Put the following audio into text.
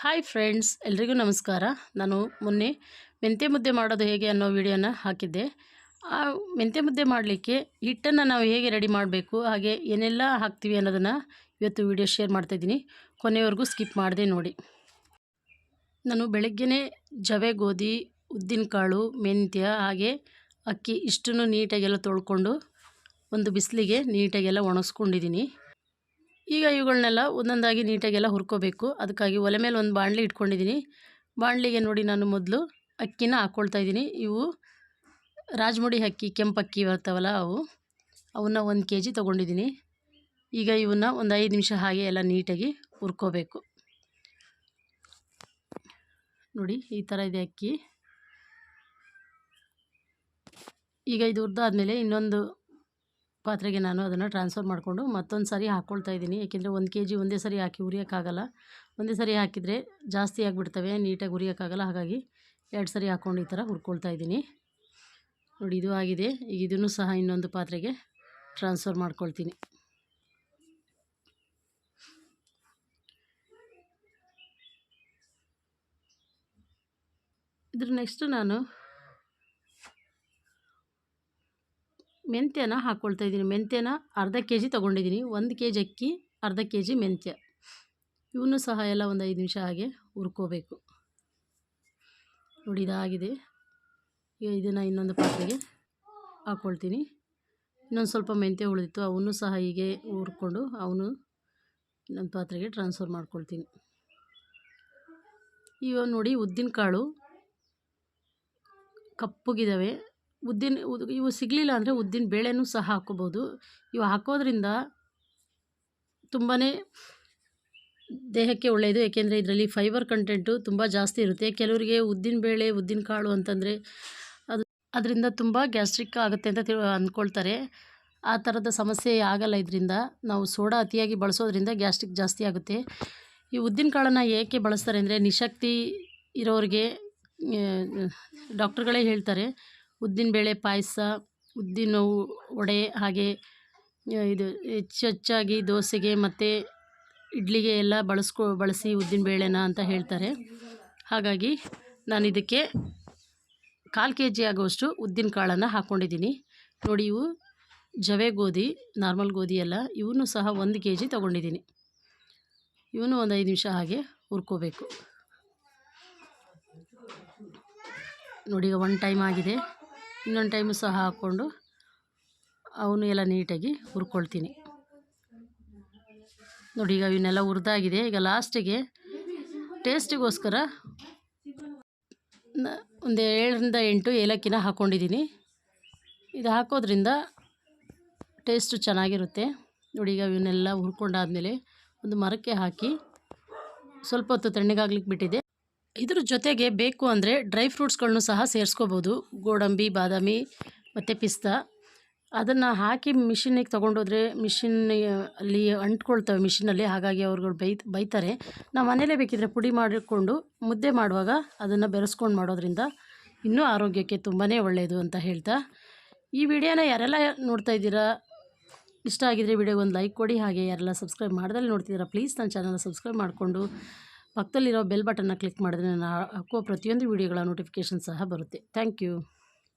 Hi friends, ಎಲ್ರಿಗೂ ನಮಸ್ಕಾರ. ನಾನು ಮೊನ್ನೆ ಮೆಂತ್ಯ ಮುದ್ದೆ ಮಾಡೋದು ಹೇಗೆ ಅನ್ನೋ ವಿಡಿಯೋನ ಹಾಕಿದ್ದೆ. ಆ ಮೆಂತ್ಯ ಮುದ್ದೆ ಮಾಡಲಿಕ್ಕೆ ಹಿಟ್ಟನ್ನು ನಾವು ಹೇಗೆ ರೆಡಿ ಮಾಡಬೇಕು, ಹಾಗೆ ಏನೆಲ್ಲ ಹಾಕ್ತೀವಿ ಅನ್ನೋದನ್ನು ಇವತ್ತು ವಿಡಿಯೋ ಶೇರ್ ಮಾಡ್ತಾಯಿದ್ದೀನಿ ಕೊನೆವರೆಗೂ ಸ್ಕಿಪ್ ಮಾಡಿದೆ ನೋಡಿ. ನಾನು ಬೆಳಗ್ಗೆನೇ ಜವೆ, ಗೋಧಿ ಉದ್ದಿನಕಾಳು ಮೆಂತ್ಯ, ಹಾಗೆ ಅಕ್ಕಿ ಇಷ್ಟನ್ನು ನೀಟಾಗೆಲ್ಲ ತೊಳ್ಕೊಂಡು ಒಂದು ಬಿಸಿಲಿಗೆ ನೀಟಾಗೆಲ್ಲ ಒಣಗಿಸ್ಕೊಂಡಿದ್ದೀನಿ ಈಗ ಇವುಗಳನ್ನೆಲ್ಲ ಒಂದೊಂದಾಗಿ ನೀಟಾಗೆಲ್ಲ ಹುರ್ಕೋಬೇಕು. ಅದಕ್ಕಾಗಿ ಒಲೆ ಮೇಲೆ ಒಂದು ಬಾಣಲಿ ಇಟ್ಕೊಂಡಿದ್ದೀನಿ. ಬಾಣಲಿಗೆ ನೋಡಿ ನಾನು ಮೊದಲು ಅಕ್ಕಿನ ಹಾಕ್ಕೊಳ್ತಾ ಇದ್ದೀನಿ. ಇವು ರಾಜಮುಡಿ ಅಕ್ಕಿ ಕೆಂಪಕ್ಕಿ ಬರ್ತಾವಲ್ಲ ಅವು. ಅವನ್ನ ಒಂದು ಕೆ ಜಿ ತೊಗೊಂಡಿದ್ದೀನಿ. ಈಗ ಇವನ್ನ ಒಂದು ಐದು ನಿಮಿಷ ಹಾಗೆ ಎಲ್ಲ ನೀಟಾಗಿ ಹುರ್ಕೋಬೇಕು. ನೋಡಿ, ಈ ಥರ ಇದೆ ಅಕ್ಕಿ. ಈಗ ಇದು ಹುರಿದಾದ್ಮೇಲೆ ಇನ್ನೊಂದು ಪಾತ್ರೆಗೆ ನಾನು ಅದನ್ನು ಟ್ರಾನ್ಸ್ಫರ್ ಮಾಡಿಕೊಂಡು ಮತ್ತೊಂದು ಸಾರಿ ಹಾಕ್ಕೊಳ್ತಾ ಇದ್ದೀನಿ. ಏಕೆಂದರೆ ಒಂದು ಕೆ ಜಿ ಒಂದೇ ಸರಿ ಹಾಕಿ ಹುರಿಯೋಕ್ಕಾಗಲ್ಲ. ಒಂದೇ ಸರಿ ಹಾಕಿದರೆ ಜಾಸ್ತಿ ಆಗಿಬಿಡ್ತವೆ, ನೀಟಾಗಿ ಉರಿಯೋಕ್ಕಾಗಲ್ಲ ಹಾಗಾಗಿ ಎರಡು ಸರಿ ಹಾಕ್ಕೊಂಡು ಈ ಥರ ಹುರ್ಕೊಳ್ತಾ ಇದ್ದೀನಿ. ನೋಡಿ, ಇದು ಆಗಿದೆ. ಈಗ ಇದನ್ನು ಸಹ ಇನ್ನೊಂದು ಪಾತ್ರೆಗೆ ಟ್ರಾನ್ಸ್ಫರ್ ಮಾಡ್ಕೊಳ್ತೀನಿ. ಇದ್ರ ನೆಕ್ಸ್ಟು ನಾನು ಮೆಂತ್ಯನ ಹಾಕ್ಕೊಳ್ತಾ ಇದ್ದೀನಿ. ಮೆಂತ್ಯನ ಅರ್ಧ ಕೆ ಜಿ ತೊಗೊಂಡಿದ್ದೀನಿ. ಒಂದು ಕೆ ಜಿ ಅಕ್ಕಿ, ಅರ್ಧ ಕೆ ಜಿ ಮೆಂತ್ಯ. ಇವನು ಸಹ ಎಲ್ಲ ಒಂದು ಐದು ನಿಮಿಷ ಹಾಗೆ ಹುರ್ಕೋಬೇಕು. ನೋಡಿ, ಇದಾಗಿದೆ. ಈಗ ಇದನ್ನು ಇನ್ನೊಂದು ಪಾತ್ರೆಗೆ ಹಾಕ್ಕೊಳ್ತೀನಿ ಇನ್ನೊಂದು ಸ್ವಲ್ಪ ಮೆಂತ್ಯ ಉಳಿದಿತ್ತು. ಅವನು ಸಹ ಹೀಗೆ ಹುರ್ಕೊಂಡು ಅವನು ಇನ್ನೊಂದು ಪಾತ್ರೆಗೆ ಟ್ರಾನ್ಸ್ಫರ್ ಮಾಡ್ಕೊಳ್ತೀನಿ. ಇವಾಗ ನೋಡಿ ಉದ್ದಿನ ಕಾಳು ಉದ್ದಿನ ಇವು ಸಿಗಲಿಲ್ಲ ಅಂದರೆ ಉದ್ದಿನ ಬೇಳೆನೂ ಸಹ ಹಾಕ್ಕೋಬೋದು. ಇವು ಹಾಕೋದ್ರಿಂದ ತುಂಬಾ ದೇಹಕ್ಕೆ ಒಳ್ಳೆಯದು ಏಕೆಂದರೆ ಇದರಲ್ಲಿ ಫೈಬರ್ ಕಂಟೆಂಟು ತುಂಬ ಜಾಸ್ತಿ ಇರುತ್ತೆ. ಕೆಲವರಿಗೆ ಉದ್ದಿನ ಬೇಳೆ, ಉದ್ದಿನ ಕಾಳು ಅಂತಂದರೆ ಅದು, ಅದರಿಂದ ತುಂಬ ಗ್ಯಾಸ್ಟ್ರಿಕ್ ಆಗುತ್ತೆ ಅಂತ ತಿಳ್ ಅಂದ್ಕೊಳ್ತಾರೆ ಆ ಥರದ ಸಮಸ್ಯೆ ಆಗಲ್ಲ ಇದರಿಂದ. ನಾವು ಸೋಡಾ ಅತಿಯಾಗಿ ಬಳಸೋದ್ರಿಂದ ಗ್ಯಾಸ್ಟ್ರಿಕ್ ಜಾಸ್ತಿ ಆಗುತ್ತೆ. ಈ ಉದ್ದಿನ ಕಾಳನ್ನು ಏಕೆ ಬಳಸ್ತಾರೆ ಅಂದರೆ ನಿಶಕ್ತಿ ಇರೋರಿಗೆ ಡಾಕ್ಟ್ರುಗಳೇ ಹೇಳ್ತಾರೆ. ಉದ್ದಿನಬೇಳೆ ಪಾಯಸ, ಉದ್ದಿನ ವಡೆ ಹಾಗೆ ಇದು ಹೆಚ್ಚು ಹೆಚ್ಚಾಗಿ ದೋಸೆಗೆ ಮತ್ತು ಇಡ್ಲಿಗೆ ಎಲ್ಲ ಬಳಸ್ಕೊ, ಬಳಸಿ ಉದ್ದಿನಬೇಳೆನ ಅಂತ ಹೇಳ್ತಾರೆ. ಹಾಗಾಗಿ ನಾನು ಇದಕ್ಕೆ ಕಾಲು ಕೆ ಜಿ ಆಗುವಷ್ಟು ಉದ್ದಿನ ಕಾಳನ್ನು ಹಾಕ್ಕೊಂಡಿದ್ದೀನಿ ನೋಡಿ ಇವು ಜವೆ ಗೋಧಿ, ನಾರ್ಮಲ್ ಗೋಧಿ ಎಲ್ಲ ಇವನು ಸಹ ಒಂದು ಕೆ ಜಿ ತೊಗೊಂಡಿದ್ದೀನಿ. ಇವನು ಒಂದು ಐದು ನಿಮಿಷ ಹಾಗೆ ಹುರ್ಕೋಬೇಕು. ನೋಡಿ ಒನ್ ಟೈಮ್ ಆಗಿದೆ. ಇನ್ನೊಂದು ಟೈಮು ಸಹ ಹಾಕ್ಕೊಂಡು ಅವನು ಎಲ್ಲ ನೀಟಾಗಿ ಹುರ್ಕೊಳ್ತೀನಿ. ನೋಡಿ, ಈಗ ಇವನ್ನೆಲ್ಲ ಹುರಿದಾಗಿದೆ. ಈಗ ಲಾಸ್ಟಿಗೆ ಟೇಸ್ಟಿಗೋಸ್ಕರ ಒಂದು ಏಳರಿಂದ ಎಂಟು ಏಲಕ್ಕಿನ ಹಾಕ್ಕೊಂಡಿದ್ದೀನಿ ಇದು ಹಾಕೋದ್ರಿಂದ ಟೇಸ್ಟು ಚೆನ್ನಾಗಿರುತ್ತೆ. ನೋಡಿ, ಈಗ ಇವನ್ನೆಲ್ಲ ಹುರ್ಕೊಂಡಾದಮೇಲೆ ಒಂದು ಮರಕ್ಕೆ ಹಾಕಿ ಸ್ವಲ್ಪ ಹೊತ್ತು ತಣ್ಣಗಾಗ್ಲಿಕ್ಕೆ ಬಿಟ್ಟಿದೆ. ಇದ್ರ ಜೊತೆಗೆ ಬೇಕು ಅಂದರೆ ಡ್ರೈ ಫ್ರೂಟ್ಸ್ಗಳನ್ನು ಸಹ ಸೇರಿಸ್ಕೋಬೋದು. ಗೋಡಂಬಿ, ಬಾದಾಮಿ ಮತ್ತು ಪಿಸ್ತಾ. ಅದನ್ನು ಹಾಕಿ ಮಿಷಿನಿಗೆ ತೊಗೊಂಡೋದ್ರೆ ಮಿಷಿನ್ ಅಲ್ಲಿ ಅಂಟ್ಕೊಳ್ತವೆ ಮಿಷಿನಲ್ಲಿ ಹಾಗಾಗಿ ಅವ್ರುಗಳು ಬೈ ಬೈತಾರೆ. ನಾವು ಮನೇಲೇ ಬೇಕಿದ್ರೆ ಪುಡಿ ಮಾಡಿಕೊಂಡು ಮುದ್ದೆ ಮಾಡುವಾಗ ಅದನ್ನು ಬೆರೆಸ್ಕೊಂಡು ಮಾಡೋದ್ರಿಂದ ಇನ್ನೂ ಆರೋಗ್ಯಕ್ಕೆ ತುಂಬಾ ಒಳ್ಳೆಯದು ಅಂತ ಹೇಳ್ತಾ. ಈ ವಿಡಿಯೋನ ಯಾರೆಲ್ಲ ನೋಡ್ತಾ ಇದ್ದೀರಾ, ಇಷ್ಟ ಆಗಿದ್ರೆ ವಿಡಿಯೋಗೆ ಒಂದು ಲೈಕ್ ಕೊಡಿ. ಹಾಗೆ ಯಾರೆಲ್ಲ ಸಬ್ಸ್ಕ್ರೈಬ್ ಮಾಡ್ದಲ್ಲಿ ನೋಡ್ತಿದ್ದೀರಾ, ಪ್ಲೀಸ್ ನನ್ನ ಚಾನಲ್ನ ಸಬ್ಸ್ಕ್ರೈಬ್ ಮಾಡಿಕೊಂಡು ಪಕ್ಕದಲ್ಲಿರೋ ಬೆಲ್ ಬಟನ್ನ ಕ್ಲಿಕ್ ಮಾಡಿದ್ರೆ ನಾನು ಹಾಕೋ ಪ್ರತಿಯೊಂದು ವೀಡಿಯೋಗಳ ನೋಟಿಫಿಕೇಷನ್ ಸಹ ಬರುತ್ತೆ. Thank you.